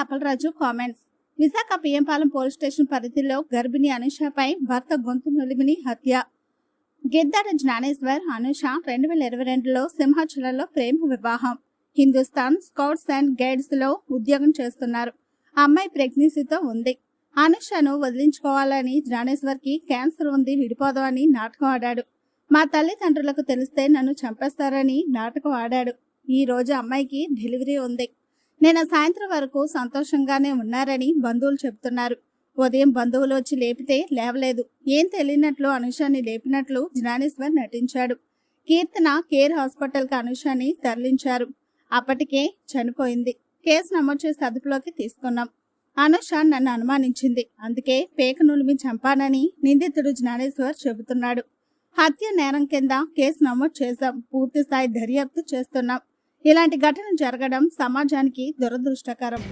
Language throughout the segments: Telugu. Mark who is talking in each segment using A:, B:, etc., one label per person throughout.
A: Appalaraju comments Visakha PM Palem police station పరిధిలో గర్భిణి అనుషపై భర్త గొంతు నులిమిని హత్య. గిద్దాడ జ్ఞానేశ్వర్ అనుష రెండు వేల ఇరవై రెండులో సింహాచలంలో ప్రేమ వివాహం. హిందుస్థాన్ స్కౌట్స్ అండ్ గైడ్స్లో ఉద్యోగం చేస్తున్నారు. అమ్మాయి ప్రెగ్నెన్సీతో ఉంది. అనుషను వదిలించుకోవాలని జ్ఞానేశ్వర్కి క్యాన్సర్ ఉంది విడిపోదామని నాటకం ఆడాడు. మా తల్లిదండ్రులకు తెలిస్తే నన్ను చంపేస్తారని నాటకం ఆడాడు. ఈ రోజు అమ్మాయికి డెలివరీ ఉంది. నిన్న సాయంత్రం వరకు సంతోషంగానే ఉన్నారని బంధువులు చెబుతున్నారు ఉదయం బంధువులు వచ్చి లేపితే లేవలేదు. ఏం తెలియనట్లు అనుషాన్ని లేపినట్లు జ్ఞానేశ్వర్ నటించాడు. కీర్తన కేర్ హాస్పిటల్కి అనుషాన్ని తరలించారు. అప్పటికే చనిపోయింది. కేసు నమోదు చేసి అదుపులోకి తీసుకున్నాం. అనుష నన్ను అనుమానించింది. అందుకే పేక నులిమి చంపానని నిందితుడు జ్ఞానేశ్వర్ చెబుతున్నాడు. హత్య నేరం కింద కేసు నమోదు చేశాం. పూర్తి స్థాయి దర్యాప్తు చేస్తున్నాం. ఇలాంటి ఘటన జరగడం సమాజానికి దురదృష్టకరం.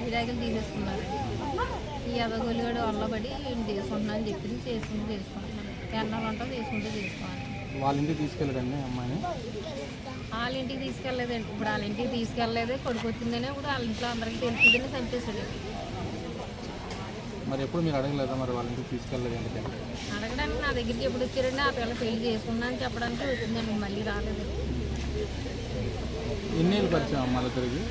B: విడాకులు తీసేసుకున్నారు. ఈ అదగోలుగడు వల్లబడి ఈయన చేసుకుంటున్నా అని చెప్పింది చేసుకుంటూ చేసుకుంటున్నాను. ఎన్నాళ్ళంటో చేసుకుంటూ చేసుకోవాలి.
C: వాళ్ళ ఇంటికి తీసుకెళ్ళకండి అమ్మాయిని?
B: వాళ్ళ ఇంటికి తీసుకెళ్ళలేదండి. ఇప్పుడు వాళ్ళ ఇంటికి తీసుకెళ్ళలేదు. కొడుకు వచ్చిందనే ఇప్పుడు వాళ్ళ ఇంట్లో అందరికీ తెలిసిందని చంపేశాడు.
C: మరి ఎప్పుడు మీరు అడగలేదా మరి వాళ్ళ ఇంటికి తీసుకెళ్ళలేదు ఎందుకంటే
B: అడగడానికి నా దగ్గరికి ఎప్పుడు వచ్చారండి ఆ పిల్ల పెళ్ళి చేసుకున్నా అని చెప్పడానికి వచ్చిందండి మళ్ళీ రాలేదు.
C: ఎన్నేళ్ళు పరిచయం అమ్మాయిల తిరిగి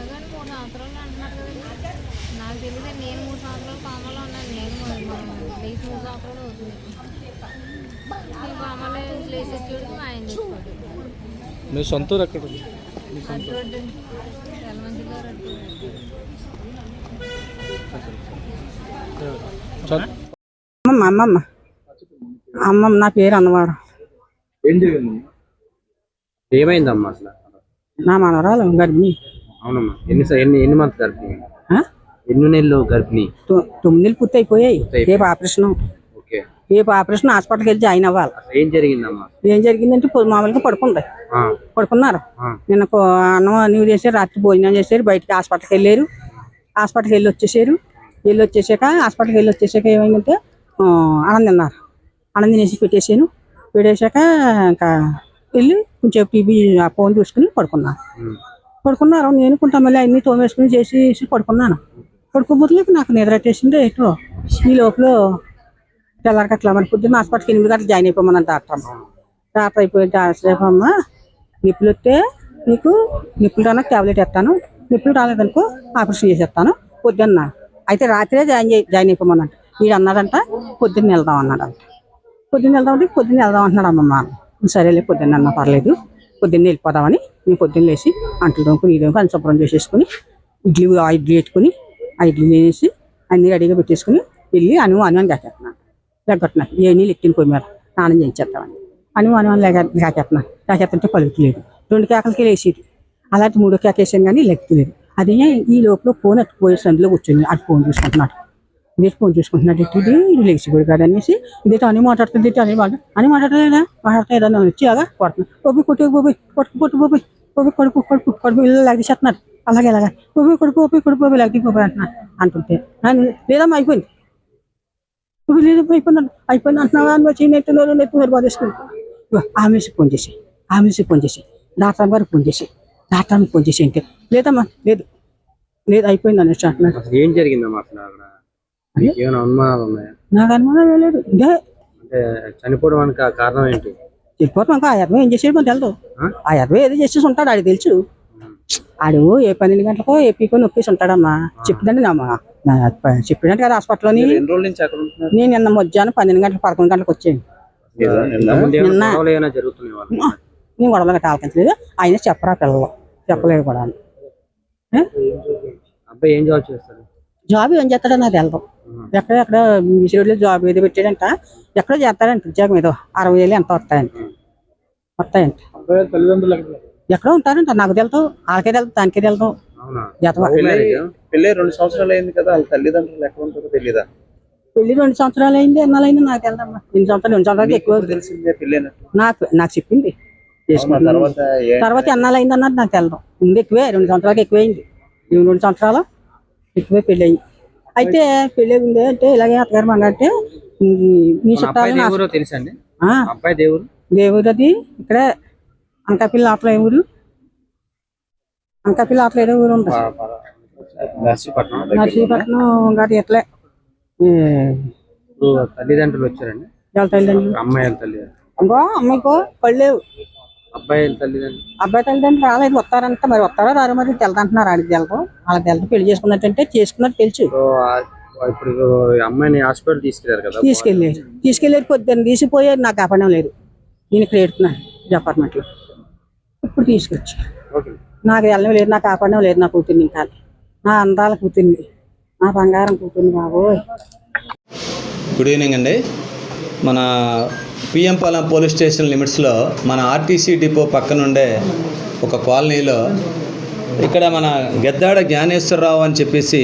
B: కానీ మూడు సంవత్సరాలు అంటున్నారు కదండి. నాకు తెలియదు నేను మూడు సంవత్సరాలు పామలో ఉన్నాను నేను లేచి మూడు సంవత్సరాలు అవుతుంది. వచ్చేవాడికి మా ఆయన చేసుకోండి
C: మీ సొంత ఊరు ఎక్కడ ఉంది?
B: గారు
D: అమ్మమ్మ అమ్మమ్మ. అమ్మమ్మ నా పేరు అన్నవాడు
E: ఏమైందమ్మా అసలు?
D: నా మనవరాలు గర్భిణి.
E: అవునమ్మా. ఎన్ని ఎన్ని ఎన్ని మంత్ గర్భిణి? ఎన్ని నెలలు గర్భిణి?
D: తొ- తొమ్మిది నెలలు పూర్తి అయిపోయాయి రేపు ఆపరేషన్.
E: ఓకే.
D: రేపు ఆపరేషన్ హాస్పిటల్కి వెళ్ళి జాయిన్ అవ్వాలి.
E: ఏం జరిగిందమ్మా?
D: ఏం జరిగిందంటే పొద్దు మామూలుగా పడుకుంది.
E: ఆ,
D: పడుకున్నారు. నిన్న అన్నం నీవు చేశారు రాత్రి భోజనం చేశారు బయటికి హాస్పిటల్కి వెళ్ళారు. హాస్పిటల్కి వెళ్ళి వచ్చేసారు వెళ్ళి వచ్చేసాక హాస్పిటల్కి వెళ్ళి వచ్చేసాక ఏమైందంటే అన్నం తినేసి పెట్టేసాను పెట్టేశాక ఇంకా వెళ్ళి కొంచెం టీవీ ఆ ఫోన్ చూసుకుని పడుకున్నారు
E: ఉమ్,
D: పడుకున్నారు. నేను కొంత మళ్ళీ అన్ని తోమేసుకుని చేసి పడుకున్నాను. పడుకోబోతులేక నాకు నిద్ర వచ్చేసింది. ఎటో ఈ లోపల తెల్లారికి అట్లా మరి పొద్దున్న హాస్పిటల్కి ఎనిమిది గంటలు జాయిన్ అయిపోమన్నాను డాక్టర్ అమ్మ. డాక్టర్ అయిపోయిన డాక్టర్ అమ్మ నిప్పులు వస్తే నీకు నిప్పులు టాబ్లెట్ వేస్తాను. నిప్పులు రాలేదనుకో ఆపరేషన్ చేసేస్తాను. పొద్దున్న అయితే రాత్రే జాయిన్ జాయిన్ అయిపోమన్నట్టు. వీడు అన్నాడంట పొద్దున్న వెళ్దాం అన్నాడంట పొద్దున్న వెళ్దాం అంటే పొద్దున్న వెళ్దాం అంటున్నాడు అమ్మమ్మ. సరేలే పొద్దున్న అన్న పర్లేదు. పొద్దున్న వెళ్ళిపోదామని మేము పొద్దున్న లేచి అంటలు దొంకుని ఈ దొంకు అన్ని శుభ్రం చేసేసుకుని ఇడ్లీ ఆ ఇడ్లీ పెట్టుకుని ఆ ఇడ్లీ వేసి అన్ని రెడీగా పెట్టేసుకుని వెళ్ళి అను అను అని కాకేస్తున్నాను లెగ్గొట్టున్నాను ఏ నీళ్ళు ఎక్కిన పోయి మీద స్నానం చేయించేస్తామని అను అను అని లెగ కాకేస్తున్నాను కాకేస్తుంటే పలుకులేదు రెండు కేకలకి లేచేది అలాంటి మూడో కేకేసాను కానీ లెక్కలేదు అదే ఈ లోపల ఫోన్ అట్టుకుపోయే సందులో కూర్చొని అటు ఫోన్ చూసుకుంటున్నాడు. ఇదే ఫోన్ చూసుకుంటున్నాడు. ఇటు ఇది ఇది లేచిపోడు కాదు అనేసి ఇదేటో అని మాట్లాడుతుంది ఇటు అని మాట అని మాట్లాడలేదా? మాట్లాడితే ఏదన్నా వచ్చి అలా కొడుతున్నాడు బొబ్బి కొట్టు బొబ్బి కొట్టు కొట్టు బొబ్బి బొబ్బి కొడుకు కొడుకు కొడుకు ఇల్లు లాగేసేస్తున్నారు అలాగే అలాగే. బొబ్బి కొడుకు బొబ్బి కొడుకు బొబ్బి లాగి బొబ్బి అంటున్నాను అంటుంటే లేదమ్మా అయిపోయింది. బొబ్బి లేదు అయిపోయినాను అయిపోయింది అంటున్నావా? అని వచ్చి నెట్టు నోరు బాధేసుకుంటున్నాను ఆమెసి ఫోన్ చేసి ఆమెసి ఫోన్ చేసి డాక్టర్ గారికి ఫోన్ చేసి డాక్టర్ ఫోన్ చేసి అంటే లేదమ్మా లేదు. లేదు అయిపోయింది అనేసి అంటున్నాడు
E: ఏం జరిగిందమ్మా అసలు అక్కడ? మీకు ఏమైనా అనుమానాలు ఉన్నాయా?
D: నాకు అనుమానం లేదు.
E: అంటే ఆ కారణం ఏంటి?
D: ఇంకా ఆ ఇరవై ఏం చేసేది మనకు తెలుదు.
E: ఆ?
D: ఇరవై ఏదో చేసేసి ఉంటాడు ఆడికి తెలుసు. ఆడు ఏ పన్నెండు గంటలకో ఏ పీకో నొక్కేసి ఉంటాడమ్మా. చెప్పిందండి నా అమ్మ. చెప్పాడంటే కదా హాస్పిటల్లోని
E: ఉంటున్నారు?
D: నేను నిన్న మధ్యాహ్నం పన్నెండు గంటలకు పదకొండు గంటలకు వచ్చాను. నిన్న- నేను గొడవలు గట్రా ఆలకించలేదు ఆయన చెప్పరా పిల్లలు. చెప్పలేదు కూడా ఏ?
E: అబ్బాయి ఏం జాబ్
D: ఏం చేస్తాడో నాకు తెలదు. ఎక్కడ ఎక్కడ విసిరోడ్లో జాబ్ ఏదో పెట్టాడంట. ఎక్కడో చేస్తాడంట ఉద్యోగం ఏదో. అరవై వేలు ఎంత వస్తాయంట. వస్తాయంట.
C: ఎక్కడ
D: ఉంటారంట. నాకు తెలుసు వాళ్ళకే తెలుసు దానికే
F: పెళ్ళి రెండు సంవత్సరాలు అయింది కదా. వాళ్ళ తల్లిదండ్రులు ఎక్కడ ఉంటారో తెలియదా
D: పెళ్ళి రెండు సంవత్సరాలు అయింది. ఎన్నాళ్ళు అయింది? నాకు తెలదమ్మా. రెండు సంవత్సరాలు? రెండు సంవత్సరాలు ఎక్కువ నాకు నాకు చెప్పింది.
F: తర్వాత
D: ఎన్నాళ్ళు అయింది అన్నది నాకు తెలదు. ముందు ఎక్కువే రెండు సంవత్సరాలకి ఎక్కువైంది. రెండు సంవత్సరాలు ఎక్కువే పెళ్ళి అయింది అయితే పెళ్ళి ఉంది అంటే ఇలాగే అత్తగారు అంటే
E: అబ్బాయి
D: చుట్టాలు నా-
E: దేవురో తెలుసా అండి
D: ఆ,
E: అబ్బాయి దేవురు
D: దేవుడు? అది ఇక్కడ అనకాపల్లి లోపల ఏ ఊరు? అంకపిల్ల అట్లేదో ఊరు ఉంటుంది.
E: నర్సీపట్నం
D: గారి ఎట్లే
E: తల్లిదండ్రులు వచ్చారండి.
D: వాళ్ళ తల్లిదండ్రులు. ఇంకో అమ్మాయికో పళ్ళేవు
E: అబ్బాయిల తల్లిదండ్రులు.
D: అబ్బాయి తల్లిదండ్రులు రాలేదు వస్తారంట మరి. వస్తారో రారో మరి తెలదంటున్నారు ఆడికి తెలదు వాళ్ళకి తెలదు పెళ్ళి చేసుకున్నట్టంటే చేసుకున్నట్టు తెలుసు.
E: ఇప్పుడు అమ్మాయిని హాస్పిటల్ తీసుకెళ్ళారు కదా?
D: తీసుకెళ్ళారు. తీసుకెళ్ళారు పొద్దున్న తీసిపోయారు నాకు అపడం లేదు. నేను ఇక్కడ ఏడుతున్నాను డిపార్ట్మెంట్లో ఇప్పుడు తీసుకొచ్చి.
E: ఓకే.
D: నాకు వెళ్ళడం లేదు నాకు ఆపడం లేదు నా కూతుర్ని ఇంకా. నా అందాల కూతుర్ని నా బంగారం కూతుర్ని బాబోయ్.
G: గుడ్ ఈవినింగ్ అండి. మన పిఎంపాలెం పోలీస్ స్టేషన్ లిమిట్స్లో మన ఆర్టీసీ డిపో పక్కనుండే ఒక కాలనీలో ఇక్కడ మన గెద్దాడ జ్ఞానేశ్వరరావు అని చెప్పేసి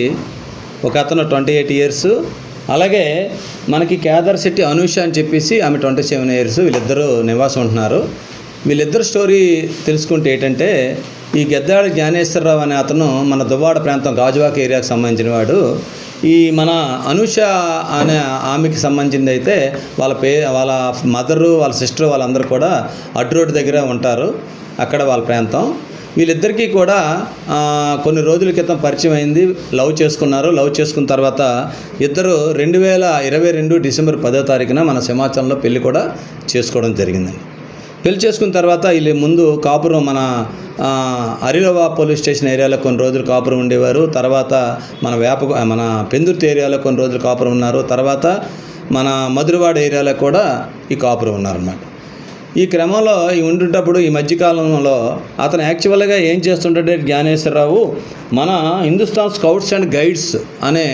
G: ఒక అతను ట్వంటీ ఎయిట్ ఇయర్స్. అలాగే మనకి కేదార్ శెట్టి అనూష అని చెప్పేసి ఆమె ట్వంటీ సెవెన్ ఇయర్స్. వీళ్ళిద్దరూ నివాసం ఉంటున్నారు. వీళ్ళిద్దరు స్టోరీ తెలుసుకుంటే ఏంటంటే ఈ గెద్దాడ జ్ఞానేశ్వరరావు అనే అతను మన దువ్వాడ ప్రాంతం గాజువాక ఏరియాకు సంబంధించిన వాడు. ఈ మన అనుష అనే ఆమెకి సంబంధించింది అయితే వాళ్ళ పే వాళ్ళ మదరు వాళ్ళ సిస్టర్ వాళ్ళందరూ కూడా అటు రోడ్డు దగ్గర ఉంటారు అక్కడ వాళ్ళ ప్రాంతం. వీళ్ళిద్దరికీ కూడా కొన్ని రోజుల క్రితం పరిచయం అయింది లవ్ చేసుకున్నారు. లవ్ చేసుకున్న తర్వాత ఇద్దరు రెండు వేల ఇరవై రెండు డిసెంబర్ పదో తారీఖున మన సింహాచలంలో పెళ్ళి కూడా చేసుకోవడం జరిగిందండి. పెళ్ళి చేసుకున్న తర్వాత వీళ్ళు ముందు కాపురం మన ఆ, అరిలవా పోలీస్ స్టేషన్ ఏరియాలో కొన్ని రోజులు కాపురం ఉండేవారు. తర్వాత మన వేప మన పెందుర్తి ఏరియాలో కొన్ని రోజులు కాపురం ఉన్నారు. తర్వాత మన మధురవాడ ఏరియాలో కూడా ఈ కాపురం ఉన్నారన్నమాట. ఈ క్రమంలో ఈ ఉండుంటప్పుడు ఈ మధ్యకాలంలో అతను యాక్చువల్గా ఏం చేస్తుంటాడే జ్ఞానేశ్వరరావు మన హిందుస్థాన్ స్కౌట్స్ అండ్ గైడ్స్ అనే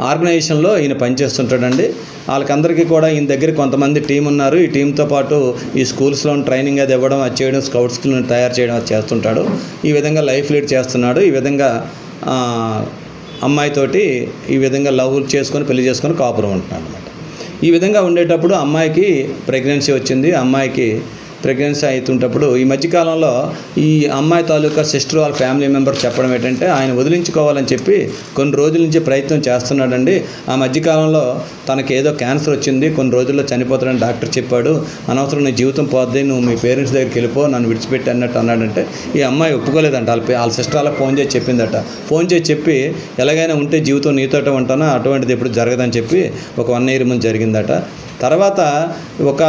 G: ఆర్గనైజేషన్లో ఈయన పనిచేస్తుంటాడండి. వాళ్ళకందరికీ కూడా ఈయన దగ్గర కొంతమంది టీం ఉన్నారు. ఈ టీంతో పాటు ఈ స్కూల్స్లో ట్రైనింగ్ అది ఇవ్వడం అది చేయడం స్కౌట్స్ని తయారు చేయడం అది చేస్తుంటాడు. ఈ విధంగా లైఫ్ లీడ్ చేస్తున్నాడు. ఈ విధంగా అమ్మాయితోటి ఈ విధంగా లవ్ చేసుకొని పెళ్ళి చేసుకొని కాపురం ఉంటున్నాడు అనమాట ఈ విధంగా ఉండేటప్పుడు అమ్మాయికి ప్రెగ్నెన్సీ వచ్చింది. అమ్మాయికి ప్రెగ్నెన్సీ అవుతుంటప్పుడు ఈ మధ్యకాలంలో ఈ అమ్మాయి తాలూకా సిస్టర్ వాళ్ళ ఫ్యామిలీ మెంబర్ చెప్పడం ఏంటంటే ఆయన వదిలించుకోవాలని చెప్పి కొన్ని రోజుల నుంచి ప్రయత్నం చేస్తున్నాడండి. ఆ మధ్యకాలంలో తనకి ఏదో క్యాన్సర్ వచ్చింది కొన్ని రోజుల్లో చనిపోతాడని డాక్టర్ చెప్పాడు. అనవసరం నీ జీవితం పోద్ది నువ్వు మీ పేరెంట్స్ దగ్గరికి వెళ్ళిపో నన్ను విడిచిపెట్టి అన్నట్టు అన్నాడంటే ఈ అమ్మాయి ఒప్పుకోలేదంట. వాళ్ళ పే- వాళ్ళ సిస్టర్ వాళ్ళకి ఫోన్ చేసి చెప్పిందట. ఫోన్ చేసి చెప్పి ఎలాగైనా ఉంటే జీవితం నీతోట ఉంటానో? అటువంటిది ఎప్పుడు జరగదని చెప్పి ఒక వన్ ఇయర్ ముందు జరిగిందట. తర్వాత ఒక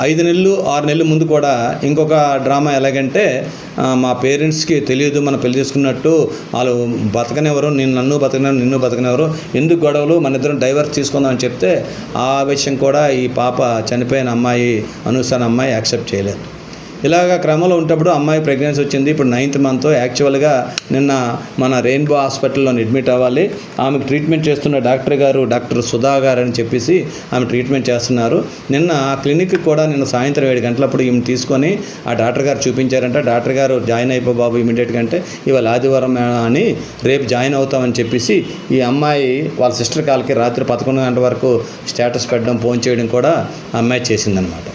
G: ఐదు నెలలు ఆరు నెలల ముందు కూడా ఇంకొక డ్రామా ఎలాగంటే మా పేరెంట్స్కి తెలియదు మనం పెళ్ళి చేసుకున్నట్టు వాళ్ళు బతకనెవరు నేను నన్ను బతకనెవరు నిన్ను బతకనెవరు ఎందుకు గొడవలు మన ఇద్దరం డైవర్స్ తీసుకుందాం అని చెప్తే ఆ విషయం కూడా ఈ పాప చనిపోయిన అమ్మాయి అనుసాన అమ్మాయి యాక్సెప్ట్ చేయలేదు. ఇలాగ క్రమంలో ఉంటప్పుడు అమ్మాయి ప్రెగ్నెన్సీ వచ్చింది. ఇప్పుడు నైన్త్ మంత్ యాక్చువల్గా నిన్న మన రెయిన్బో హాస్పిటల్లో అడ్మిట్ అవ్వాలి. ఆమెకు ట్రీట్మెంట్ చేస్తున్న డాక్టర్ గారు డాక్టర్ సుధా గారు అని చెప్పేసి ఆమె ట్రీట్మెంట్ చేస్తున్నారు. నిన్న ఆ క్లినిక్ కూడా నిన్న సాయంత్రం ఏడు గంటలప్పుడు ఈమె తీసుకొని ఆ డాక్టర్ గారు చూపించారంట. డాక్టర్ గారు జాయిన్ అయిపో బాబు ఇమీడియట్గా అంటే ఇవాళ ఆదివారం అని రేపు జాయిన్ అవుతామని చెప్పేసి ఈ అమ్మాయి వాళ్ళ సిస్టర్ కాల్కి రాత్రి పదకొండు గంటల వరకు స్టేటస్ పెట్టడం ఫోన్ చేయడం కూడా ఆ అమ్మాయి చేసిందనమాట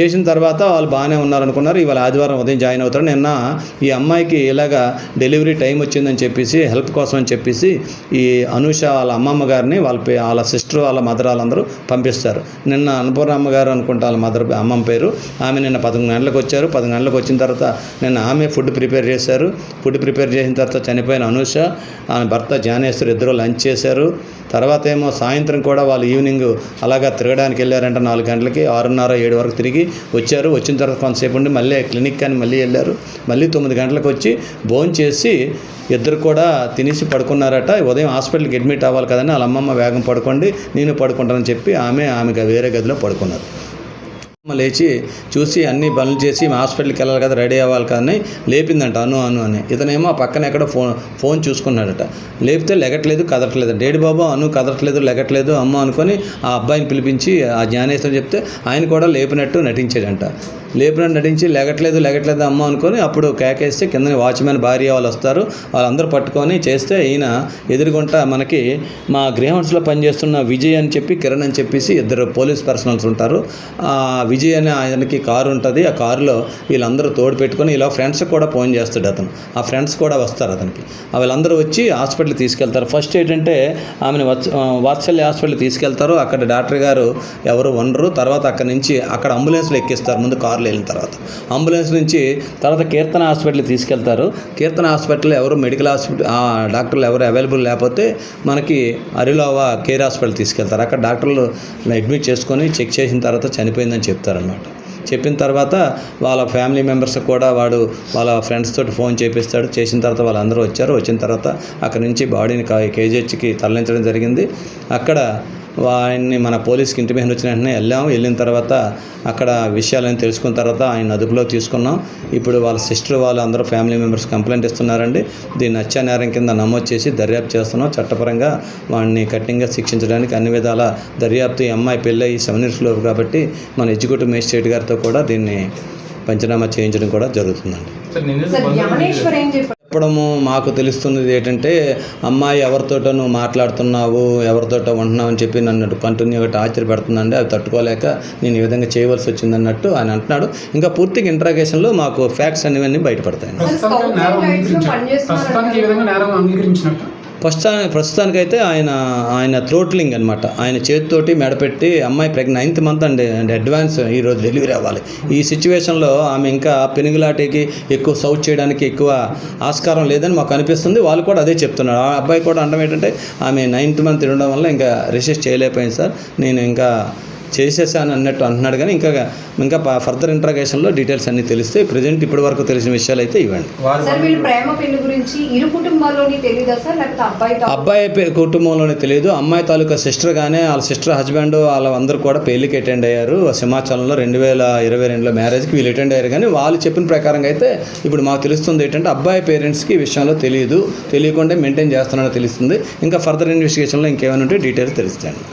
G: చేసిన తర్వాత వాళ్ళు బాగానే ఉన్నారనుకున్నారు. ఇవాళ ఆదివారం ఉదయం జాయిన్ అవుతారు. నిన్న ఈ అమ్మాయికి ఇలాగా డెలివరీ టైం వచ్చిందని చెప్పేసి హెల్ప్ కోసం అని చెప్పేసి ఈ అనూష వాళ్ళ అమ్మమ్మ గారిని వాళ్ళ పే వాళ్ళ సిస్టర్ వాళ్ళ మదర్ వాళ్ళందరూ పంపిస్తారు. నిన్న అన్నపూర్ణమ్మ గారు అనుకుంటా వాళ్ళ మదర్ అమ్మమ్మ పేరు. ఆమె నిన్న పదకొండు గంటలకు వచ్చారు. పదకొండు గంటలకు వచ్చిన తర్వాత నిన్న ఆమె ఫుడ్ ప్రిపేర్ చేశారు. ఫుడ్ ప్రిపేర్ చేసిన తర్వాత చనిపోయిన అనూష ఆమె భర్త జ్ఞానేశ్వరు ఇద్దరు లంచ్ చేశారు. తర్వాత ఏమో సాయంత్రం కూడా వాళ్ళు ఈవినింగ్ అలాగా తిరగడానికి వెళ్ళారంట. నాలుగు గంటలకి ఆరున్నర ఏడు వరకు తిరిగి వచ్చారు. వచ్చిన తర్వాత కొంతసేపు ఉండి మళ్ళీ క్లినిక్ అని మళ్ళీ వెళ్ళారు. మళ్ళీ తొమ్మిది గంటలకు వచ్చి భోజనం చేసి ఇద్దరు కూడా తినేసి పడుకున్నారట. ఉదయం హాస్పిటల్కి అడ్మిట్ అవ్వాలి కదని వాళ్ళ అమ్మమ్మ వేగం పడుకోండి నేను పడుకుంటానని చెప్పి ఆమె ఆమె వేరే గదిలో పడుకున్నారు. లేచి చూసి అన్ని పనులు చేసి మా హాస్పిటల్కి వెళ్ళాలి కదా రెడీ అవ్వాలి కానీ లేపిందంట అను అను అని. ఇతనేమో ఆ పక్కన ఎక్కడ ఫోన్ ఫోన్ చూసుకున్నాడట. లేపితే లెగట్లేదు కదరట్లేదు. డేడి బాబు అను కదరట్లేదు లెగట్లేదు అమ్మ అనుకొని ఆ అబ్బాయిని పిలిపించి ఆ జ్ఞానేశ్వరం చెప్తే ఆయన కూడా లేపినట్టు నటించాడంట. లేపినట్టు నటించి లెగట్లేదు లెగట్లేదు అమ్మ అనుకొని అప్పుడు కేకేస్తే కింద వాచ్మెన్ భార్య వాళ్ళు వస్తారు. వాళ్ళందరూ పట్టుకొని చేస్తే ఈయన ఎదురుగుంట మనకి మా గ్రేహౌండ్స్లో పనిచేస్తున్న విజయ్ అని చెప్పి కిరణ్ అని చెప్పేసి ఇద్దరు పోలీస్ పర్సనల్స్ ఉంటారు. ఆ విజయ్ అనే ఆయనకి కారు ఉంటుంది. ఆ కారులో వీళ్ళందరూ తోడు పెట్టుకొని ఇలా ఫ్రెండ్స్ కూడా ఫోన్ చేస్తాడు అతను. ఆ ఫ్రెండ్స్ కూడా వస్తారు అతనికి. వాళ్ళందరూ వీళ్ళందరూ వచ్చి హాస్పిటల్కి తీసుకెళ్తారు. ఫస్ట్ ఏంటంటే ఆమెను వాత్సల్య హాస్పిటల్కి తీసుకెళ్తారు. అక్కడ డాక్టర్ గారు ఎవరు ఉండరు. తర్వాత అక్కడ నుంచి అక్కడ అంబులెన్స్లో ఎక్కిస్తారు. ముందు కారు కార్లో వెళ్ళిన తర్వాత. అంబులెన్స్ నుంచి తర్వాత కీర్తన హాస్పిటల్కి తీసుకెళ్తారు. కీర్తన హాస్పిటల్ ఎవరు మెడికల్ హాస్పిటల్ డాక్టర్లు ఎవరు అవైలబుల్ లేకపోతే మనకి అరిలోవా కేర్ హాస్పిటల్ తీసుకెళ్తారు. అక్కడ డాక్టర్లు అడ్మిట్ చేసుకొని చెక్ చేసిన తర్వాత చనిపోయిందని చెప్తారనమాట చెప్పిన తర్వాత వాళ్ళ ఫ్యామిలీ మెంబర్స్ కూడా వాడు వాళ్ళ ఫ్రెండ్స్ తోటి ఫోన్ చేపిస్తాడు. చేసిన తర్వాత వాళ్ళందరూ వచ్చారు. వచ్చిన తర్వాత అక్కడ నుంచి బాడీని కేజీహెచ్కి తరలించడం జరిగింది. అక్కడ ఆయన్ని మన పోలీస్కి ఇంటిమేషన్ వచ్చిన వెంటనే వెళ్ళాము వెళ్ళిన తర్వాత అక్కడ విషయాలని తెలుసుకున్న తర్వాత ఆయన అదుపులో తీసుకున్నాం. ఇప్పుడు వాళ్ళ సిస్టర్ వాళ్ళు అందరూ ఫ్యామిలీ మెంబర్స్ కంప్లైంట్ ఇస్తున్నారండి. దీన్ని హత్యా నేరం కింద నమోదు చేసి దర్యాప్తు చేస్తున్నాం. చట్టపరంగా వాడిని కఠినంగా శిక్షించడానికి అన్ని విధాల దర్యాప్తు ఈ అమ్మాయి పెళ్ళి సెవెన్ ఇయర్స్లో కాబట్టి మన ఎగ్జిక్యూటివ్ మేజిస్ట్రేట్ గారితో కూడా దీన్ని పంచనామా చేయించడం కూడా జరుగుతుందండి. చెప్పడము మాకు తెలుస్తున్నది ఏంటంటే అమ్మాయి ఎవరితోటో నువ్వు మాట్లాడుతున్నావు ఎవరితోటో ఉంటున్నావు అని చెప్పి నన్ను కంటిన్యూగా టార్చర్ పెడుతుందండి అది తట్టుకోలేక నేను ఈ విధంగా చేయవలసి వచ్చింది అన్నట్టు ఆయన అంటున్నాడు. ఇంకా పూర్తిగా ఇంట్రాగేషన్లో మాకు ఫ్యాక్ట్స్ అనేవన్నీ బయటపడతాయి.
H: ప్రస్తుతానికి
G: ప్రస్తుతానికైతే ఆయన ఆయన థ్రోట్లింగ్ అనమాట ఆయన చేతితోటి మెడపెట్టి అమ్మాయి ప్రెగ్నెంట్ నైన్త్ మంత్ అండి. అండ్ అడ్వాన్స్ ఈరోజు డెలివరీ అవ్వాలి. ఈ సిచ్యువేషన్లో ఆమె ఇంకా పెనుగులాటికి ఎక్కువ సౌత్ చేయడానికి ఎక్కువ ఆస్కారం లేదని మాకు అనిపిస్తుంది. వాళ్ళు కూడా అదే చెప్తున్నారు. ఆ అబ్బాయి కూడా అనడం ఏంటంటే ఆమె నైన్త్ మంత్ ఉండడం వల్ల ఇంకా రెసిస్ట్ చేయలేకపోయింది సార్. నేను ఇంకా చేసేసాను అన్నట్టు అంటున్నాడు కానీ ఇంకా ఇంకా ఫర్దర్ ఇంట్రాగేషన్లో డీటెయిల్స్ అన్నీ తెలిస్తే ప్రజెంట్ ఇప్పటి వరకు తెలిసిన విషయాలు అయితే ఇవ్వండి.
I: గురించి ఇరు కుటుంబాల్లోని తెలియదా సార్? లేకపోతే అబ్బాయి
G: అబ్బాయి కుటుంబంలోనే తెలియదు. అమ్మాయి తాలూకా సిస్టర్ కానీ వాళ్ళ సిస్టర్ హస్బెండ్ వాళ్ళందరూ కూడా పెళ్ళికి అటెండ్ అయ్యారు. సింహాచలంలో రెండు వేల ఇరవై రెండులో మ్యారేజ్కి వీళ్ళు అటెండ్ అయ్యారు. కానీ వాళ్ళు చెప్పిన ప్రకారంగా అయితే ఇప్పుడు మాకు తెలుస్తుంది ఏంటంటే అబ్బాయి పేరెంట్స్కి ఈ విషయంలో తెలియదు తెలియకుండా మెయింటైన్ చేస్తున్నాడో తెలుస్తుంది. ఇంకా ఫర్దర్ ఇన్వెస్టిగేషన్లో ఇంకేమైనా ఉంటే డీటెయిల్స్ తెలుస్తాయండి.